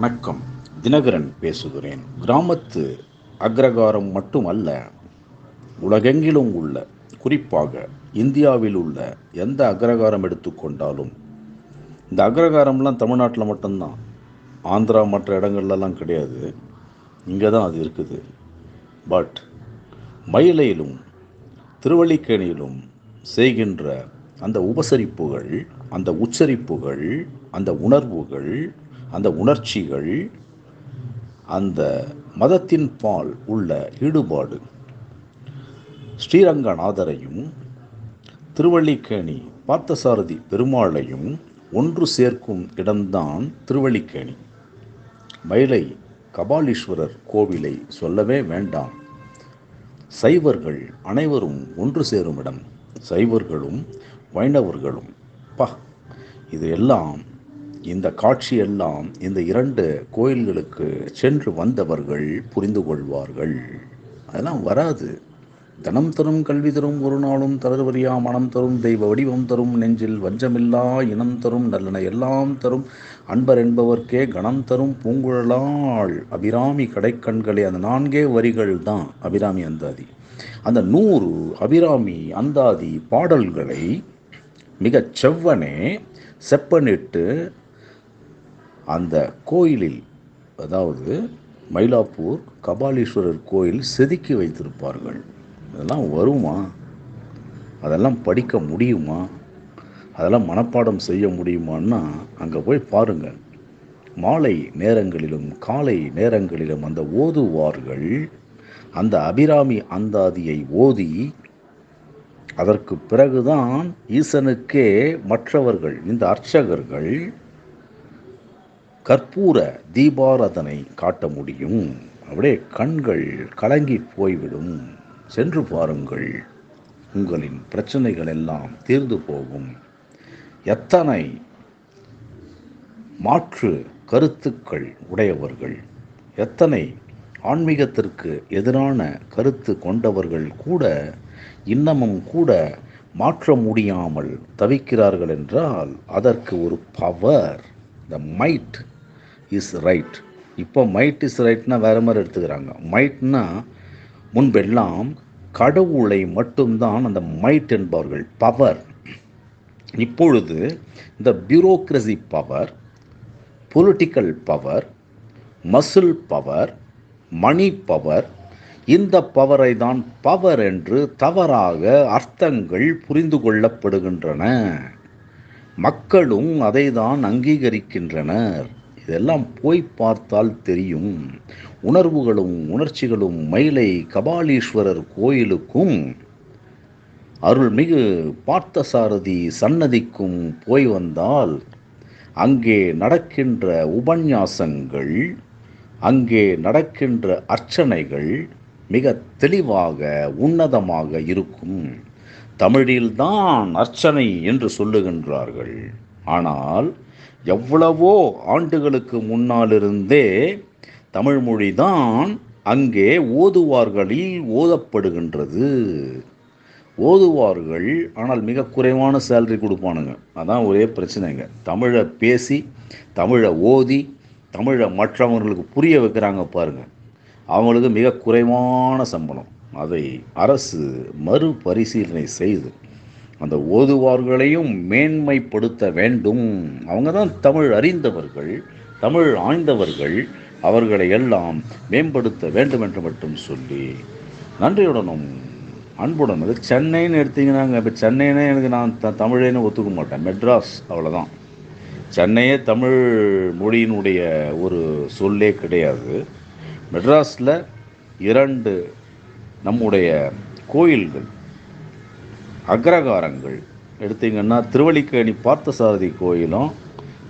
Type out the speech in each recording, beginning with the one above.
வணக்கம். தினகரன் பேசுகிறேன். கிராமத்து அக்ரகாரம் மட்டுமல்ல உலகெங்கிலும் உள்ள குறிப்பாக இந்தியாவில் உள்ள எந்த அக்ரகாரம் எடுத்துக்கொண்டாலும் இந்த அக்ரகாரம்லாம் தமிழ்நாட்டில் மட்டும்தான். ஆந்திரா மற்ற இடங்கள்லாம் கிடையாது. இங்கே தான் அது இருக்குது. பட் மயிலையிலும் திருவள்ளிக்கேணியிலும் செய்கின்ற அந்த உபசரிப்புகள் அந்த உச்சரிப்புகள் அந்த உணர்வுகள் அந்த உணர்ச்சிகள் அந்த மதத்தின் பால் உள்ள ஈடுபாடு ஸ்ரீரங்கநாதரையும் திருவள்ளிக்கேணி பார்த்தசாரதி பெருமாளையும் ஒன்று சேர்க்கும் இடம்தான் திருவள்ளிக்கேணி மயிலை கபாலீஸ்வரர் கோவிலை சொல்லவே வேண்டாம். சைவர்கள் அனைவரும் ஒன்று சேரும் இடம். சைவர்களும் வைணவர்களும். பா இது எல்லாம் இந்த காட்சியெல்லாம் இந்த இரண்டு கோயில்களுக்கு சென்று வந்தவர்கள் புரிந்து கொள்வார்கள். அதெல்லாம் வராது. தனம் தரும் கல்வி தரும் ஒரு நாளும் தளர்வரியா மனம் தரும் தெய்வ வடிவம் தரும் நெஞ்சில் வஞ்சமில்லா இனம் தரும் நல்லன எல்லாம் தரும் அன்பர் என்பவர்க்கே கணம் தரும் பூங்குழலாள் அபிராமி கடைக்கண்களே அந்த நான்கே வரிகள் தான் அபிராமி அந்தாதி. அந்த நூறு அபிராமி அந்தாதி பாடல்களை மிகச் செவ்வனே செப்பனிட்டு அந்த கோயிலில் அதாவது மயிலாப்பூர் கபாலீஸ்வரர் கோயில் செதுக்கி வைத்திருப்பார்கள். அதெல்லாம் வருமா? அதெல்லாம் படிக்க முடியுமா? அதெல்லாம் மனப்பாடம் செய்ய முடியுமான்னா அங்கே போய் பாருங்கள் மாலை நேரங்களிலும் காலை நேரங்களிலும் அந்த ஓதுவார்கள் அந்த அபிராமி அந்தாதியை ஓதி அதற்கு பிறகுதான் ஈசனுக்கே மற்றவர்கள் இந்த அர்ச்சகர்கள் கற்பூர தீபாராதனை காட்ட முடியும். அப்படியே கண்கள் கலங்கி போய்விடும். சென்று பாருங்கள். உங்களின் பிரச்சனைகள் எல்லாம் தீர்ந்து போகும். எத்தனை மாற்று கருத்துக்கள் உடையவர்கள். எத்தனை ஆன்மீகத்திற்கு எதிரான கருத்து கொண்டவர்கள் கூட இன்னமும் கூட மாற்ற முடியாமல் தவிக்கிறார்கள் என்றால் அதற்கு ஒரு power the might is right இப்போ மைட் இஸ் ரைட்னா வேறு மாதிரி எடுத்துக்கிறாங்க. மைட்னா முன்பெல்லாம் கடவுளை மட்டும்தான் அந்த மைட் என்பவர்கள் பவர் இப்பொழுது இந்த bureaucracy power political power muscle power money power இந்த பவரை தான் பவர் என்று தவறாக அர்த்தங்கள் புரிந்து கொள்ளப்படுகின்றன. மக்களும் அதை தான் அங்கீகரிக்கின்றனர். இதெல்லாம் போய் பார்த்தால் தெரியும். உணர்வுகளும் உணர்ச்சிகளும் மயிலை கபாலீஸ்வரர் கோயிலுக்கும் அருள்மிகு பார்த்தசாரதி சன்னதிக்கும் போய் வந்தால் அங்கே நடக்கின்ற உபன்யாசங்கள் அங்கே நடக்கின்ற அர்ச்சனைகள் மிக தெளிவாக உன்னதமாக இருக்கும். தமிழில்தான் அர்ச்சனை என்று சொல்லுகின்றார்கள். ஆனால் எவ்வளவோ ஆண்டுகளுக்கு முன்னாலிருந்தே தமிழ்மொழி தான் அங்கே ஓதுவார்களில் ஓதப்படுகின்றது. ஓதுவார்கள் ஆனால் மிக குறைவான சேலரி கொடுப்பானுங்க. அதான் ஒரே பிரச்சனைங்க. தமிழை பேசி தமிழை ஓதி தமிழை மற்றவங்களுக்கு புரிய வைக்கிறாங்க பாருங்க. அவங்களுக்கு மிக குறைவான சம்பளம். அதை அரசு மறுபரிசீலனை செய்து அந்த ஓதுவார்களையும் மேன்மைப்படுத்த வேண்டும். அவங்க தான் தமிழ் அறிந்தவர்கள் தமிழ் ஆய்ந்தவர்கள் அவர்களை எல்லாம் மேம்படுத்த வேண்டும் என்று மட்டும் சொல்லி நன்றியுடனும் அன்புடன் அது சென்னைன்னு எடுத்தீங்கன்னாங்க. இப்போ சென்னைனே எனக்கு நான் த தமிழேன்னு ஒத்துக்க மாட்டேன். மெட்ராஸ் அவ்வளோதான் சென்னையே தமிழ் மொழியினுடைய ஒரு சொல்லே கிடையாது. மெட்ராஸில் இரண்டு நம்முடைய கோயில்கள் அக்ரகாரங்கள். எடுத்தீங்கன்னா திருவள்ளிக்கேணி பார்த்தசாரதி கோயிலும்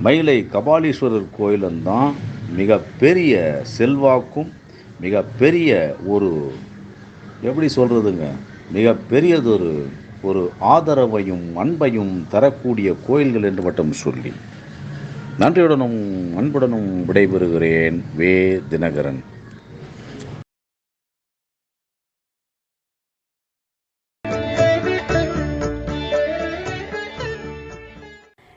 மயிலை கபாலீஸ்வரர் கோயிலும் தான் மிகப்பெரிய செல்வாக்கும் மிகப்பெரிய ஒரு எப்படி சொல்கிறதுங்க மிகப்பெரியதொரு ஒரு ஆதரவையும் அன்பையும் தரக்கூடிய கோயில்கள் என்று மட்டும் சொல்லி. நன்றியுடனும் அன்புடனும் விடைபெறுகிறேன் வே. தினகரன்.